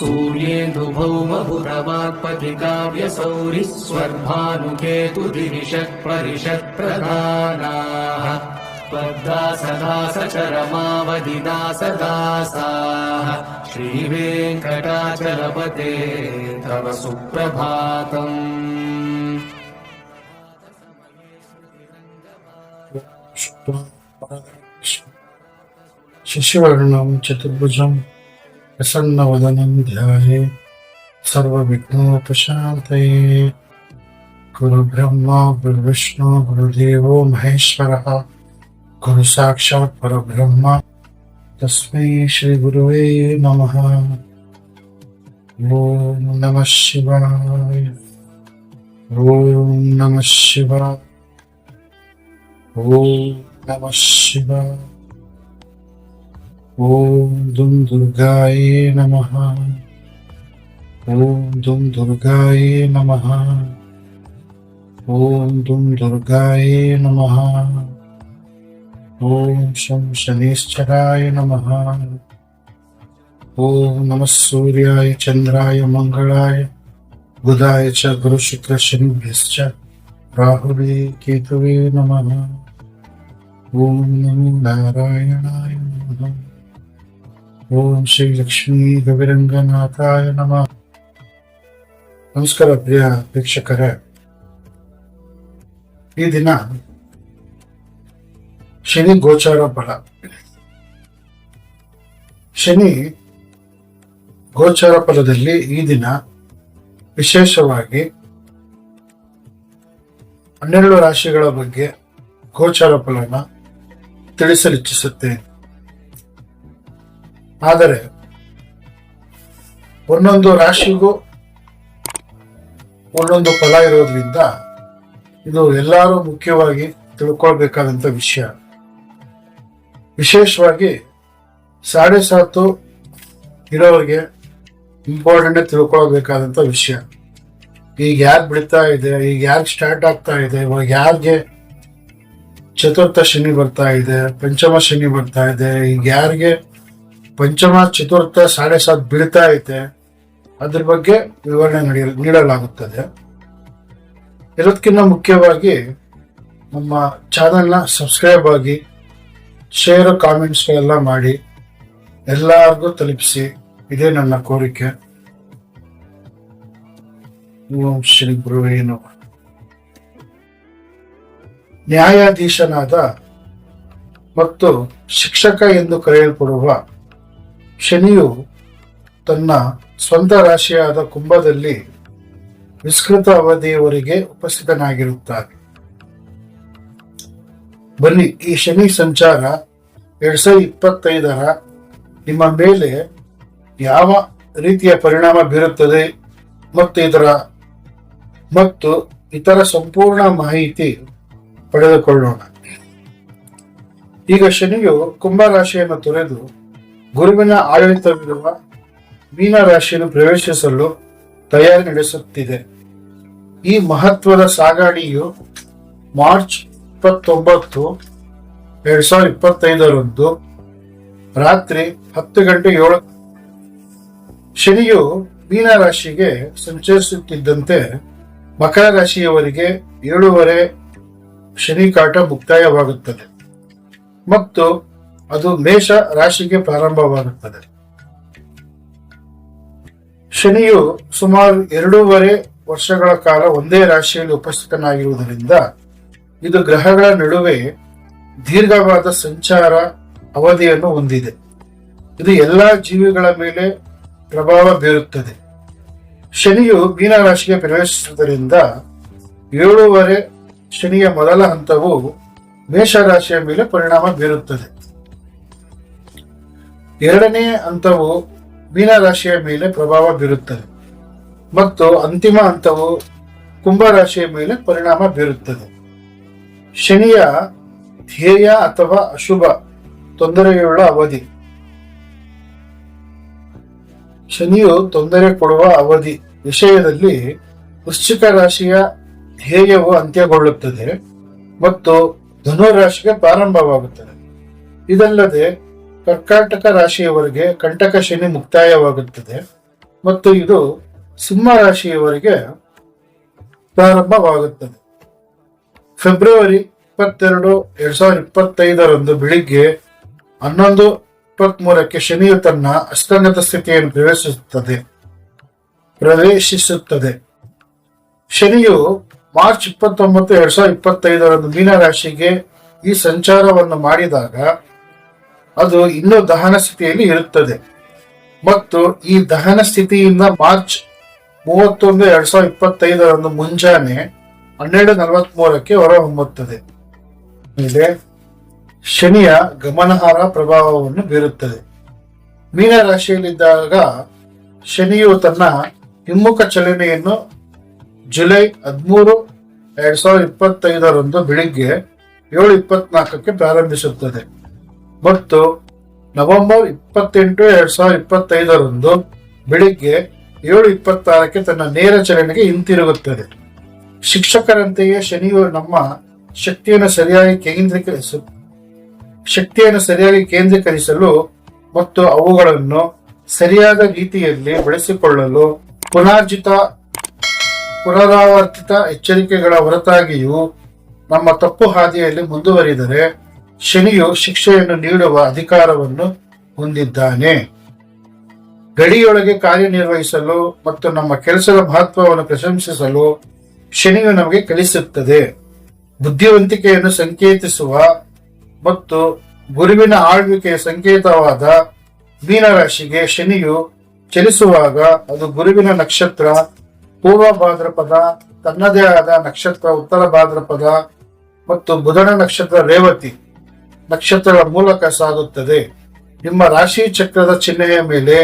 सूर्येन्दु भौमपुरमात्पथिकाव्यसौरि स्वर्भानुके परिषत्प्रधानाः चरमावधि दासदासाः श्रीवेङ्कटाचलपते तव सुप्रभातम्। शिशुवर्णं चतुर्भुजम्। प्रसन्नवदनं ध्याये सर्वविघ्नोपशान्तये गुरुब्रह्मा, गुरुविष्णु, गुरुदेवो महेश्वरः। गुरुसाक्षात् परब्रह्म। तस्मै श्रीगुरुवे नमः। ॐ नमः शिवाय। ॐ नमः शिवाय। ॐ नमः शिवाय। ॐ दुं दुर्गायै नमः। ॐ दुं दुर्गायै नमः। ॐ दुं दुर्गायै नमः। ॐ शं शनिश्चराय नमः। ॐ नमः सूर्याय चन्द्राय मङ्गलाय बुधाय च गुरुशुक्रशनिभ्यश्च राहुवे, केतवे नमः। ॐ नमो नारायणाय नमः। ಓಂ ಶ್ರೀ ಲಕ್ಷ್ಮೀ ಗವಿರಂಗನಾಥಾಯ ನಮಃ. ನಮಸ್ಕಾರ ಪ್ರಿಯ ವೀಕ್ಷಕರೇ. ಈ ದಿನ ಶನಿ ಗೋಚಾರ ಬಲ. ಶನಿ ಗೋಚಾರ ಫಲದಲ್ಲಿ ಈ ದಿನ ವಿಶೇಷವಾಗಿ ಹನ್ನೆರಡು ರಾಶಿಗಳ ಬಗ್ಗೆ ಗೋಚಾರ ಫಲನ ತಿಳಿಸಲಿಚ್ಛಿಸುತ್ತೇನೆ ಆದರೆ ಒಂದೊಂದು ರಾಶಿಗೂ ಒಂದೊಂದು ಫಲ ಇರೋದ್ರಿಂದ ಇದು ಎಲ್ಲರೂ ಮುಖ್ಯವಾಗಿ ತಿಳ್ಕೊಳ್ಬೇಕಾದಂತ ವಿಷಯ. ವಿಶೇಷವಾಗಿ ಸಾಡೆ ಸಾತು ಇರೋರಿಗೆ ಇಂಪಾರ್ಟೆಂಟ್ ತಿಳ್ಕೊಳ್ಬೇಕಾದಂತ ವಿಷಯ. ಈಗ ಯಾರು ಬಿಡ್ತಾ ಇದೆ, ಈಗ ಯಾರಿಗೆ ಸ್ಟಾರ್ಟ್ ಆಗ್ತಾ ಇದೆ, ಇವಾಗ ಯಾರಿಗೆ ಚತುರ್ಥ ಶನಿ ಬರ್ತಾ ಇದೆ, ಪಂಚಮ ಶನಿ ಬರ್ತಾ ಇದೆ, ಈಗ ಯಾರಿಗೆ ಪಂಚಮ, ಚತುರ್ಥ, ಸಾಡೆ ಸಾತ್ ಬೀಳ್ತಾ ಐತೆ. ಅದ್ರ ಬಗ್ಗೆ ವಿವರಣೆ ನಡೆಯ, ನೀಡಲಾಗುತ್ತದೆ. ಇದಕ್ಕಿಂತ ಮುಖ್ಯವಾಗಿ ನಮ್ಮ ಚಾನೆಲ್ನ ಸಬ್ಸ್ಕ್ರೈಬ್ ಆಗಿ, ಶೇರ್ ಕಾಮೆಂಟ್ಸ್ ಎಲ್ಲ ಮಾಡಿ, ಎಲ್ಲರಿಗೂ ತಲುಪಿಸಿ. ಇದೇ ನನ್ನ ಕೋರಿಕೆ. ಓಂ ಶ್ರೀ ಗುರುವೇನು ನ್ಯಾಯಾಧೀಶನಾದ ಮತ್ತು ಶಿಕ್ಷಕ ಎಂದು ಕರೆಯಲ್ಪಡುವ ಶನಿಯು ತನ್ನ ಸ್ವಂತ ರಾಶಿಯಾದ ಕುಂಭದಲ್ಲಿ ವಿಸ್ತೃತ ಅವಧಿಯವರೆಗೆ ಉಪಸ್ಥಿತನಾಗಿರುತ್ತಾನೆ. ಬನ್ನಿ, ಈ ಶನಿ ಸಂಚಾರ ಎರಡ್ ಸಾವಿರದ ಇಪ್ಪತ್ತೈದರ ನಿಮ್ಮ ಮೇಲೆ ಯಾವ ರೀತಿಯ ಪರಿಣಾಮ ಬೀರುತ್ತದೆ ಮತ್ತು ಇದರ ಮತ್ತು ಇತರ ಸಂಪೂರ್ಣ ಮಾಹಿತಿ ಪಡೆದುಕೊಳ್ಳೋಣ. ಈಗ ಶನಿಯು ಕುಂಭ ರಾಶಿಯನ್ನು ತೊರೆದು ಗುರುವಿನ ಆಡಳಿತವಿರುವ ಮೀನ ರಾಶಿಯನ್ನು ಪ್ರವೇಶಿಸಲು ತಯಾರಿ ನಡೆಸುತ್ತಿದೆ. ಈ ಮಹತ್ವದ ಸಾಗಾಣಿಯು ಮಾರ್ಚ್ ಇಪ್ಪತ್ತೊಂಬತ್ತು, ಎರಡ್ ಸಾವಿರದ ಇಪ್ಪತ್ತೈದರಂದು ರಾತ್ರಿ ಹತ್ತು ಗಂಟೆ ಏಳು ಶನಿಯು ಮೀನ ರಾಶಿಗೆ ಸಂಚರಿಸುತ್ತಿದ್ದಂತೆ ಮಕರ ರಾಶಿಯವರಿಗೆ ಏಳೂವರೆ ಶನಿ ಕಾಟ ಮುಕ್ತಾಯವಾಗುತ್ತದೆ. ಮತ್ತು ಅದು ಮೇಷ ರಾಶಿಗೆ ಪ್ರಾರಂಭವಾಗುತ್ತದೆ. ಶನಿಯು ಸುಮಾರು ಎರಡೂವರೆ ವರ್ಷಗಳ ಕಾಲ ಒಂದೇ ರಾಶಿಯಲ್ಲಿ ಉಪಸ್ಥಿತನಾಗಿರುವುದರಿಂದ ಇದು ಗ್ರಹಗಳ ನಡುವೆ ದೀರ್ಘವಾದ ಸಂಚಾರ ಅವಧಿಯನ್ನು ಹೊಂದಿದೆ. ಇದು ಎಲ್ಲಾ ಜೀವಿಗಳ ಮೇಲೆ ಪ್ರಭಾವ ಬೀರುತ್ತದೆ. ಶನಿಯು ಮೀನ ರಾಶಿಗೆ ಪ್ರವೇಶಿಸುವುದರಿಂದ ಏಳೂವರೆ ಶನಿಯ ಮೊದಲ ಹಂತವು ಮೇಷರಾಶಿಯ ಮೇಲೆ ಪರಿಣಾಮ ಬೀರುತ್ತದೆ. ಎರಡನೇ ಹಂತವು ಮೀನರಾಶಿಯ ಮೇಲೆ ಪ್ರಭಾವ ಬೀರುತ್ತದೆ. ಮತ್ತು ಅಂತಿಮ ಹಂತವು ಕುಂಭರಾಶಿಯ ಮೇಲೆ ಪರಿಣಾಮ ಬೀರುತ್ತದೆ. ಶನಿಯ ಧ್ಯೇಯ ಅಥವಾ ಅಶುಭ ತೊಂದರೆಯುಳ್ಳ ಅವಧಿ. ಶನಿಯು ತೊಂದರೆ ಕೊಡುವ ಅವಧಿ ವಿಷಯದಲ್ಲಿ ವೃಶ್ಚಿಕ ರಾಶಿಯ ಧ್ಯೇಯವು ಅಂತ್ಯಗೊಳ್ಳುತ್ತದೆ ಮತ್ತು ಧನುರಾಶಿಗೆ ಪ್ರಾರಂಭವಾಗುತ್ತದೆ. ಇದಲ್ಲದೆ ಕರ್ಕಾಟಕ ರಾಶಿಯವರೆಗೆ ಕಂಟಕ ಶನಿ ಮುಕ್ತಾಯವಾಗುತ್ತದೆ. ಮತ್ತು ಇದು ಸಿಂಹ ರಾಶಿಯವರಿಗೆ ಪ್ರಾರಂಭವಾಗುತ್ತದೆ. ಫೆಬ್ರವರಿ ಇಪ್ಪತ್ತೆರಡು ಎರಡ್ ಸಾವಿರದ ಇಪ್ಪತ್ತೈದರಂದು ಬೆಳಿಗ್ಗೆ ಹನ್ನೊಂದು ಇಪ್ಪತ್ಮೂರಕ್ಕೆ ಶನಿಯು ತನ್ನ ಅಸ್ತಂಗತ ಸ್ಥಿತಿಯನ್ನು ಪ್ರವೇಶಿಸುತ್ತದೆ. ಪ್ರವೇಶಿಸುತ್ತದೆ. ಶನಿಯು ಮಾರ್ಚ್ ಇಪ್ಪತ್ತೊಂಬತ್ತು ಎರಡ್ ಸಾವಿರದ ಇಪ್ಪತ್ತೈದರಂದು ಮೀನ ರಾಶಿಗೆ ಈ ಸಂಚಾರವನ್ನು ಮಾಡಿದಾಗ ಅದು ಇನ್ನೂ ದಹನ ಸ್ಥಿತಿಯಲ್ಲಿ ಇರುತ್ತದೆ. ಮತ್ತು ಈ ದಹನ ಸ್ಥಿತಿಯಿಂದ ಮಾರ್ಚ್ ಮೂವತ್ತೊಂದು ಎರಡ್ ಸಾವಿರದ ಇಪ್ಪತ್ತೈದರಂದು ಮುಂಜಾನೆ ಹನ್ನೆರಡು ನಲವತ್ಮೂರಕ್ಕೆ ಹೊರಹೊಮ್ಮುತ್ತದೆ. ಮೇಲೆ ಶನಿಯ ಗಮನಾರ್ಹ ಪ್ರಭಾವವನ್ನು ಬೀರುತ್ತದೆ. ಮೀನ ರಾಶಿಯಲ್ಲಿದ್ದಾಗ ಶನಿಯು ತನ್ನ ಹಿಮ್ಮುಖ ಚಲನೆಯನ್ನು ಜುಲೈ ಹದಿಮೂರು ಎರಡ್ ಸಾವಿರದ ಇಪ್ಪತ್ತೈದರಂದು ಬೆಳಿಗ್ಗೆ ಏಳು ಇಪ್ಪತ್ನಾಲ್ಕಕ್ಕೆ ಪ್ರಾರಂಭಿಸುತ್ತದೆ. ಮತ್ತು ನವೆಂಬರ್ ಇಪ್ಪತ್ತೆಂಟು ಎರಡ್ ಸಾವಿರದ ಇಪ್ಪತ್ತೈದರಂದು ಬೆಳಿಗ್ಗೆ ಏಳು ಇಪ್ಪತ್ತಾರಕ್ಕೆ ತನ್ನ ನೇರ ಚಲನೆಗೆ ಹಿಂತಿರುಗುತ್ತದೆ. ಶಿಕ್ಷಕರಂತೆಯೇ ಶನಿಯು ನಮ್ಮ ಶಕ್ತಿಯನ್ನು ಸರಿಯಾಗಿ ಕೇಂದ್ರೀಕರಿಸ ಶಕ್ತಿಯನ್ನು ಸರಿಯಾಗಿ ಕೇಂದ್ರೀಕರಿಸಲು ಮತ್ತು ಅವುಗಳನ್ನು ಸರಿಯಾದ ರೀತಿಯಲ್ಲಿ ಬಳಸಿಕೊಳ್ಳಲು ಪುನರ್ಜಿತ, ಪುನರಾವರ್ತಿತ ಎಚ್ಚರಿಕೆಗಳ ಹೊರತಾಗಿಯೂ ನಮ್ಮ ತಪ್ಪು ಹಾದಿಯಲ್ಲಿ ಮುಂದುವರಿದರೆ ಶನಿಯು ಶಿಕ್ಷೆಯನ್ನು ನೀಡುವ ಅಧಿಕಾರವನ್ನು ಹೊಂದಿದ್ದಾನೆ. ಗಡಿಯೊಳಗೆ ಕಾರ್ಯನಿರ್ವಹಿಸಲು ಮತ್ತು ನಮ್ಮ ಕೆಲಸದ ಮಹತ್ವವನ್ನು ಪ್ರಶಂಸಿಸಲು ಶನಿಯು ನಮಗೆ ಕಲಿಸುತ್ತದೆ. ಬುದ್ಧಿವಂತಿಕೆಯನ್ನು ಸಂಕೇತಿಸುವ ಮತ್ತು ಗುರುವಿನ ಆಳ್ವಿಕೆಯ ಸಂಕೇತವಾದ ಮೀನರಾಶಿಗೆ ಶನಿಯು ಚಲಿಸುವಾಗ ಅದು ಗುರುವಿನ ನಕ್ಷತ್ರ, ಪೂರ್ವ ಭಾದ್ರಪದ, ತನ್ನದೇ ಆದ ನಕ್ಷತ್ರ, ಉತ್ತರ ಭಾದ್ರಪದ ಮತ್ತು ಬುಧನ ನಕ್ಷತ್ರ ರೇವತಿ. ನಕ್ಷತ್ರಗಳ ಮೂಲಕ ಸಾಗುತ್ತದೆ. ನಿಮ್ಮ ರಾಶಿ ಚಕ್ರದ ಚಿಹ್ನೆಯ ಮೇಲೆ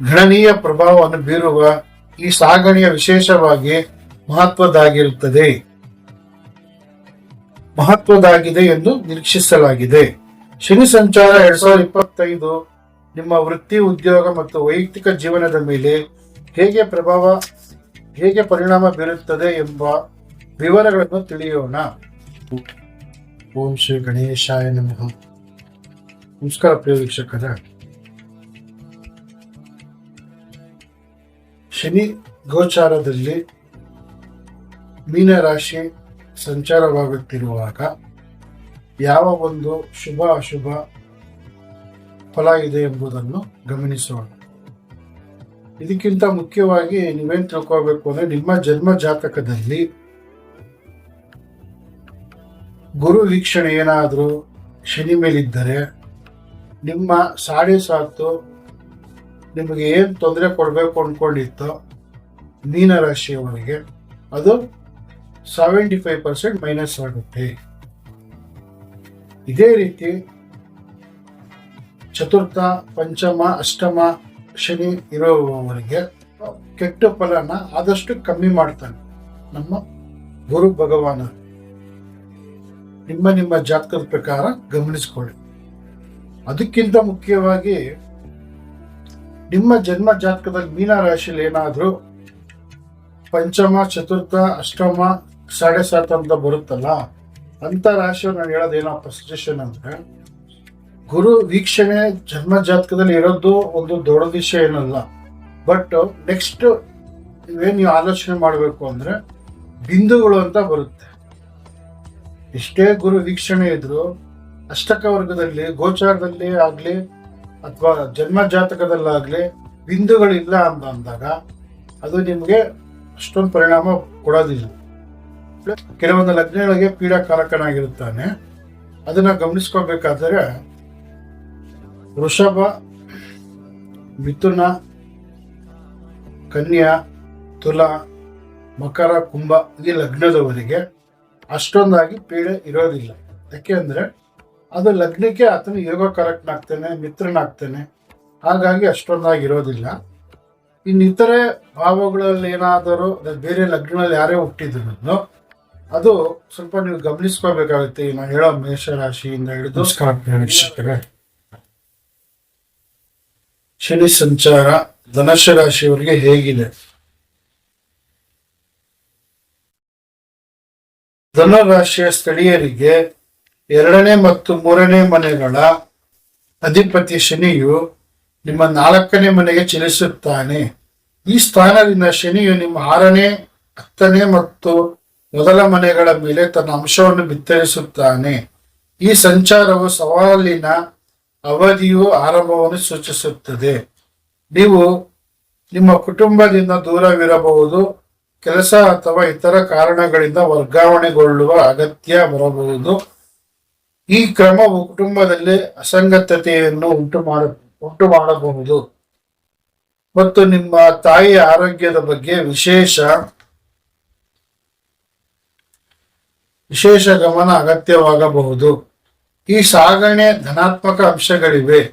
ಗಣನೀಯ ಪ್ರಭಾವವನ್ನು ಬೀರುವ ಈ ಸಾಗಣೆಯ ವಿಶೇಷವಾಗಿ ಮಹತ್ವದಾಗಿರುತ್ತದೆ ಮಹತ್ವದಾಗಿದೆ ಎಂದು ನಿರೀಕ್ಷಿಸಲಾಗಿದೆ. ಶನಿ ಸಂಚಾರ ಎರಡ್ ಸಾವಿರದ ಇಪ್ಪತ್ತೈದು ನಿಮ್ಮ ವೃತ್ತಿ, ಉದ್ಯೋಗ ಮತ್ತು ವೈಯಕ್ತಿಕ ಜೀವನದ ಮೇಲೆ ಹೇಗೆ ಪ್ರಭಾವ, ಹೇಗೆ ಪರಿಣಾಮ ಬೀರುತ್ತದೆ ಎಂಬ ವಿವರಗಳನ್ನು ತಿಳಿಯೋಣ. ಓಂ ಶ್ರೀ ಗಣೇಶಾಯ ನಮಃ. ನಮಸ್ಕಾರ ಪ್ರಿಯ ವೀಕ್ಷಕರ. ಶನಿ ಗೋಚಾರದಲ್ಲಿ ಮೀನರಾಶಿ ಸಂಚಾರವಾಗುತ್ತಿರುವಾಗ ಯಾವ ಒಂದು ಶುಭ ಅಶುಭ ಫಲ ಇದೆ ಎಂಬುದನ್ನು ಗಮನಿಸೋಣ. ಇದಕ್ಕಿಂತ ಮುಖ್ಯವಾಗಿ ನೀವೇನು ತಿಳ್ಕೋಬೇಕು ಅಂದರೆ ನಿಮ್ಮ ಜನ್ಮ ಜಾತಕದಲ್ಲಿ ಗುರು ವೀಕ್ಷಣೆ ಏನಾದರೂ ಶನಿ ಮೇಲಿದ್ದರೆ ನಿಮ್ಮ ಸಾಡೆ ಸಾತು ನಿಮಗೆ ಏನು ತೊಂದರೆ ಕೊಡಬೇಕು ಅಂದ್ಕೊಂಡಿತ್ತೋ ಮೀನರಾಶಿಯವರಿಗೆ ಅದು ಸೆವೆಂಟಿ ಫೈವ್ ಪರ್ಸೆಂಟ್ ಮೈನಸ್ ಆಗುತ್ತೆ. ಇದೇ ರೀತಿ ಚತುರ್ಥ, ಪಂಚಮ, ಅಷ್ಟಮ, ಶನಿ ಇರುವವರಿಗೆ ಕೆಟ್ಟ ಫಲನ ಆದಷ್ಟು ಕಮ್ಮಿ ಮಾಡ್ತಾನೆ ನಮ್ಮ ಗುರು ಭಗವಾನ. ನಿಮ್ಮ ನಿಮ್ಮ ಜಾತಕದ ಪ್ರಕಾರ ಗಮನಿಸಿಕೊಳ್ಳಿ. ಅದಕ್ಕಿಂತ ಮುಖ್ಯವಾಗಿ ನಿಮ್ಮ ಜನ್ಮ ಜಾತಕದಲ್ಲಿ ಮೀನ ರಾಶಿಯಲ್ಲಿ ಏನಾದರೂ ಪಂಚಮ, ಚತುರ್ಥ, ಅಷ್ಟಮ, ಸಾಡೆ ಸಾತ್ ಅಂತ ಬರುತ್ತಲ್ಲ, ಅಂತ ರಾಶಿ ನಾನು ಹೇಳೋದೇನಪ್ಪ ಸಜೆಷನ್ ಅಂದ್ರೆ, ಗುರು ವೀಕ್ಷಣೆ ಜನ್ಮ ಜಾತಕದಲ್ಲಿ ಇರೋದು ಒಂದು ದೊಡ್ಡ ವಿಷಯ ಏನಲ್ಲ ಬಟ್ ನೆಕ್ಸ್ಟ್ ಏನು ನೀವು ಆಲೋಚನೆ ಮಾಡಬೇಕು ಅಂದ್ರೆ ಬಿಂದುಗಳು ಅಂತ ಬರುತ್ತೆ. ಎಷ್ಟೇ ಗುರು ವೀಕ್ಷಣೆ ಇದ್ರು ಅಷ್ಟಕ ವರ್ಗದಲ್ಲಿ, ಗೋಚಾರದಲ್ಲಿ ಆಗ್ಲಿ ಅಥವಾ ಜನ್ಮ ಜಾತಕದಲ್ಲಾಗ್ಲಿ ಬಿಂದುಗಳಿಲ್ಲ ಅಂತ ಅಂದಾಗ ಅದು ನಿಮಗೆ ಅಷ್ಟೊಂದು ಪರಿಣಾಮ ಕೊಡೋದಿಲ್ಲ. ಕೆಲವೊಂದು ಲಗ್ನಗಳಿಗೆ ಪೀಡಾಕಾರಕನಾಗಿರುತ್ತಾನೆ ಅದನ್ನ ಗಮನಿಸ್ಕೋಬೇಕಾದ್ರೆ ವೃಷಭ, ಮಿಥುನ, ಕನ್ಯಾ, ತುಲಾ, ಮಕರ, ಕುಂಭ ಈ ಲಗ್ನದವರಿಗೆ ಅಷ್ಟೊಂದಾಗಿ ಪೀಡೆ ಇರೋದಿಲ್ಲ. ಯಾಕೆ ಅಂದ್ರೆ ಅದು ಲಗ್ನಕ್ಕೆ ಆತನ ಆಗ್ತೇನೆ ಮಿತ್ರನಾಗ್ತಾನೆ. ಹಾಗಾಗಿ ಅಷ್ಟೊಂದಾಗಿ ಇರೋದಿಲ್ಲ ಇನ್ನಿತರೆ ಭಾವಗಳಲ್ಲಿ ಏನಾದರೂ ಬೇರೆ ಲಗ್ನಗಳಲ್ಲಿ ಯಾರೇ ಹುಟ್ಟಿದ್ರು ಅದು ಸ್ವಲ್ಪ ನೀವು ಗಮನಿಸ್ಕೋಬೇಕಾಗುತ್ತೆ. ನಾನು ಹೇಳೋ ಮೇಷರಾಶಿಯಿಂದ ಹಿಡಿದು ಶನಿ ಸಂಚಾರ ಧನುಷ್ಯ ರಾಶಿಯವರಿಗೆ ಹೇಗಿದೆ? ಧನುರಾಶಿಯ ಸ್ಥಳೀಯರಿಗೆ ಎರಡನೇ ಮತ್ತು ಮೂರನೇ ಮನೆಗಳ ಅಧಿಪತಿ ಶನಿಯು ನಿಮ್ಮ ನಾಲ್ಕನೇ ಮನೆಗೆ ಚಲಿಸುತ್ತಾನೆ. ಈ ಸ್ಥಾನದಿಂದ ಶನಿಯು ನಿಮ್ಮ ಆರನೇ, ಹತ್ತನೇ ಮತ್ತು ಮೊದಲ ಮನೆಗಳ ಮೇಲೆ ತನ್ನ ಅಂಶವನ್ನು ಬಿತ್ತರಿಸುತ್ತಾನೆ. ಈ ಸಂಚಾರವು ಸವಾಲಿನ ಅವಧಿಯು ಆರಂಭವನ್ನು ಸೂಚಿಸುತ್ತದೆ. ನೀವು ನಿಮ್ಮ ಕುಟುಂಬದಿಂದ ದೂರವಿರಬಹುದು. ಕೆಲಸ ಅಥವಾ ಇತರ ಕಾರಣಗಳಿಂದ ವರ್ಗಾವಣೆಗೊಳ್ಳುವ ಅಗತ್ಯ ಬರಬಹುದು. ಈ ಕ್ರಮವು ಕುಟುಂಬದಲ್ಲಿ ಅಸಂಗತತೆಯನ್ನು ಉಂಟು ಮಾಡ, ಉಂಟು ಮಾಡಬಹುದು. ಮತ್ತು ನಿಮ್ಮ ತಾಯಿಯ ಆರೋಗ್ಯದ ಬಗ್ಗೆ ವಿಶೇಷ ವಿಶೇಷ ಗಮನ ಅಗತ್ಯವಾಗಬಹುದು. ಈ ಸಾಗಣೆ ಧನಾತ್ಮಕ ಅಂಶಗಳಿವೆ.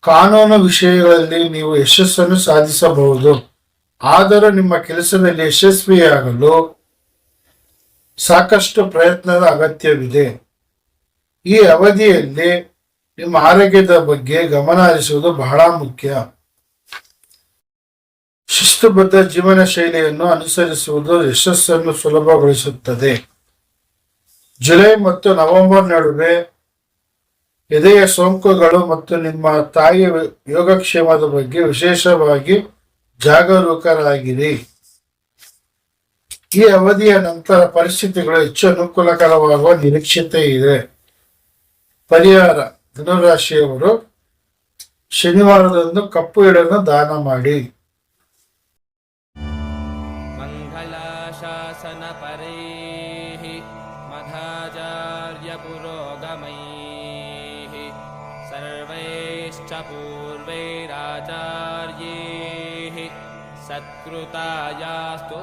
ಕಾನೂನು ವಿಷಯಗಳಲ್ಲಿ ನೀವು ಯಶಸ್ಸನ್ನು ಸಾಧಿಸಬಹುದು. ಆದರೂ ನಿಮ್ಮ ಕೆಲಸದಲ್ಲಿ ಯಶಸ್ವಿಯಾಗಲು ಸಾಕಷ್ಟು ಪ್ರಯತ್ನದ ಅಗತ್ಯವಿದೆ. ಈ ಅವಧಿಯಲ್ಲಿ ನಿಮ್ಮ ಆರೋಗ್ಯದ ಬಗ್ಗೆ ಗಮನ ಹರಿಸುವುದು ಬಹಳ ಮುಖ್ಯ. ಶಿಸ್ತುಬದ್ಧ ಜೀವನ ಶೈಲಿಯನ್ನು ಅನುಸರಿಸುವುದು ಯಶಸ್ಸನ್ನು ಸುಲಭಗೊಳಿಸುತ್ತದೆ. ಜುಲೈ ಮತ್ತು ನವೆಂಬರ್ ನಡುವೆ ಎದೆಯ ಸೋಂಕುಗಳು ಮತ್ತು ನಿಮ್ಮ ತಾಯಿಯ ಯೋಗಕ್ಷೇಮದ ಬಗ್ಗೆ ವಿಶೇಷವಾಗಿ ಜಾಗರೂಕರಾಗಿರಿ. ಈ ಅವಧಿಯ ನಂತರ ಪರಿಸ್ಥಿತಿಗಳು ಹೆಚ್ಚು ಅನುಕೂಲಕರವಾಗುವ ನಿರೀಕ್ಷತೆ ಇದೆ. ಪರಿಹಾರ, ಧನುರಾಶಿಯವರು ಶನಿವಾರದಂದು ಕಪ್ಪು ಎಡನ್ನು ದಾನ ಮಾಡಿ. स्तु